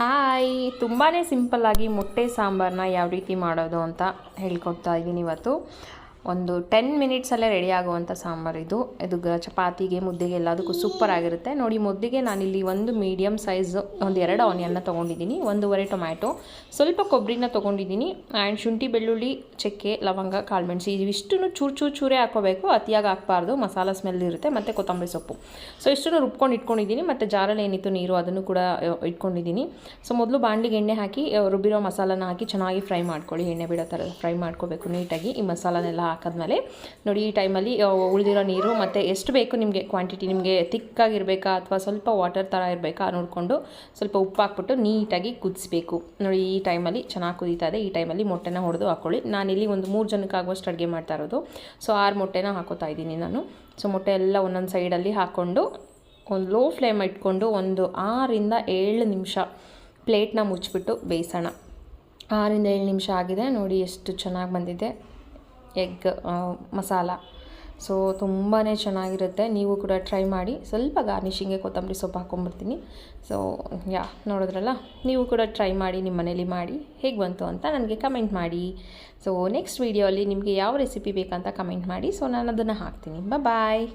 Hi. ತುಂಬಾ ಸಿಂಪಲ್ಲಾಗಿ ಮೊಟ್ಟೆ ಸಾಂಬಾರನ್ನ ಯಾವ ರೀತಿ ಮಾಡೋದು ಅಂತ ಹೇಳ್ಕೊಡ್ತಾ ಇದ್ದೀನಿ ಇವತ್ತು. ಒಂದು ಟೆನ್ ಮಿನಿಟ್ಸಲ್ಲೇ ರೆಡಿ ಆಗುವಂಥ ಸಾಂಬಾರು ಇದು. ಇದು ಗ ಚಪಾತಿಗೆ, ಮುದ್ದೆಗೆ ಎಲ್ಲದಕ್ಕೂ ಸೂಪರ್ ಆಗಿರುತ್ತೆ. ನೋಡಿ, ಮುದ್ದೆಗೆ ನಾನಿಲ್ಲಿ ಒಂದು ಮೀಡಿಯಮ್ ಸೈಜ್ ಒಂದು ಎರಡು ಆನಿಯನ್ನ ತೊಗೊಂಡಿದ್ದೀನಿ. ಒಂದೂವರೆ ಟೊಮ್ಯಾಟೊ ಸ್ವಲ್ಪ ಕೊಬ್ಬರಿನ ತೊಗೊಂಡಿದ್ದೀನಿ. ಆ್ಯಂಡ್ ಶುಂಠಿ, ಬೆಳ್ಳುಳ್ಳಿ, ಚಕ್ಕೆ, ಲವಂಗ ಕಾಳುಮೆಣಸು ಇವಿಷ್ಟನ್ನು ಚೂರು ಚೂರು ಚೂರೇ ಹಾಕೋಬೇಕು ಅತಿಯಾಗಿ ಹಾಕಬಾರ್ದು. ಮಸಾಲ ಸ್ಮೆಲ್ ಇರುತ್ತೆ ಮತ್ತು ಕೊತ್ತಂಬರಿ ಸೊಪ್ಪು. ಸೊ ಇಷ್ಟನ್ನು ರುಬ್ಕೊಂಡು ಇಟ್ಕೊಂಡಿದ್ದೀನಿ. ಮತ್ತು ಜಾರಲ್ಲಿ ಏನಿತ್ತು ನೀರು ಅದನ್ನು ಕೂಡ ಇಟ್ಕೊಂಡಿದ್ದೀನಿ. ಸೊ ಮೊದಲು ಬಾಣಲಿಗೆ ಎಣ್ಣೆ ಹಾಕಿ ರುಬ್ಬಿರೋ ಮಸಾಲಾನ ಹಾಕಿ ಚೆನ್ನಾಗಿ ಫ್ರೈ ಮಾಡ್ಕೊಳ್ಳಿ. ಎಣ್ಣೆ ಬಿಡೋ ಥರ ಫ್ರೈ ಮಾಡ್ಕೋಬೇಕು ನೀಟಾಗಿ. ಈ ಮಸಾಲನೆಲ್ಲ ಹಾಕಿದ್ಮೇಲೆ ನೋಡಿ, ಈ ಟೈಮಲ್ಲಿ ಉಳಿದಿರೋ ನೀರು ಮತ್ತು ಎಷ್ಟು ಬೇಕು ನಿಮಗೆ ಕ್ವಾಂಟಿಟಿ ನಿಮಗೆ ತಿಕ್ಕಾಗಿರಬೇಕಾ ಅಥವಾ ಸ್ವಲ್ಪ ವಾಟರ್ ಥರ ಇರಬೇಕಾ ನೋಡಿಕೊಂಡು ಸ್ವಲ್ಪ ಉಪ್ಪು ಹಾಕ್ಬಿಟ್ಟು ನೀಟಾಗಿ ಕುದಿಸ್ಬೇಕು. ನೋಡಿ, ಈ ಟೈಮಲ್ಲಿ ಚೆನ್ನಾಗಿ ಕುದೀತಾ ಇದೆ. ಈ ಟೈಮಲ್ಲಿ ಮೊಟ್ಟೆನ ಹೊಡೆದು ಹಾಕ್ಕೊಳ್ಳಿ ನಾನಿಲ್ಲಿ ಒಂದು ಮೂರು ಜನಕ್ಕೆ ಆಗುವಷ್ಟು ಅಡುಗೆ ಮಾಡ್ತಾ ಇರೋದು. ಸೊ ಆರು ಮೊಟ್ಟೆನ ಹಾಕೋತಾ ಇದ್ದೀನಿ ನಾನು. ಸೊ ಮೊಟ್ಟೆ ಎಲ್ಲ ಒಂದೊಂದು ಸೈಡಲ್ಲಿ ಹಾಕ್ಕೊಂಡು ಒಂದು ಲೋ ಫ್ಲೇಮ್ ಇಟ್ಕೊಂಡು ಒಂದು ಆರಿಂದ ಏಳು ನಿಮಿಷ ಪ್ಲೇಟ್ನ ಮುಚ್ಚಿಬಿಟ್ಟು ಬೇಯಿಸೋಣ. ಆರಿಂದ ಏಳು ನಿಮಿಷ ಆಗಿದೆ. ನೋಡಿ, ಎಷ್ಟು ಚೆನ್ನಾಗಿ ಬಂದಿದೆ. ಎಗ್ ಮಸಾಲ. ಸೊ ತುಂಬಾ ಚೆನ್ನಾಗಿರುತ್ತೆ. ನೀವು ಕೂಡ ಟ್ರೈ ಮಾಡಿ. ಸ್ವಲ್ಪ ಗಾರ್ನಿಷಿಂಗ್ಗೆ ಕೊತ್ತಂಬರಿ ಸೊಪ್ಪು ಹಾಕ್ಕೊಂಬರ್ತೀನಿ ಸೊ ಯಾ ನೋಡಿದ್ರಲ್ಲ? ನೀವು ಕೂಡ ಟ್ರೈ ಮಾಡಿ, ನಿಮ್ಮ ಮನೇಲಿ ಮಾಡಿ. ಹೇಗೆ ಬಂತು ಅಂತ ನನಗೆ ಕಮೆಂಟ್ ಮಾಡಿ. ಸೊ ನೆಕ್ಸ್ಟ್ ವೀಡಿಯೋಲ್ಲಿ ನಿಮಗೆ ಯಾವ ರೆಸಿಪಿ ಬೇಕಂತ ಕಮೆಂಟ್ ಮಾಡಿ. ಸೊ ನಾನು ಅದನ್ನು ಹಾಕ್ತೀನಿ. ಬಾಯ್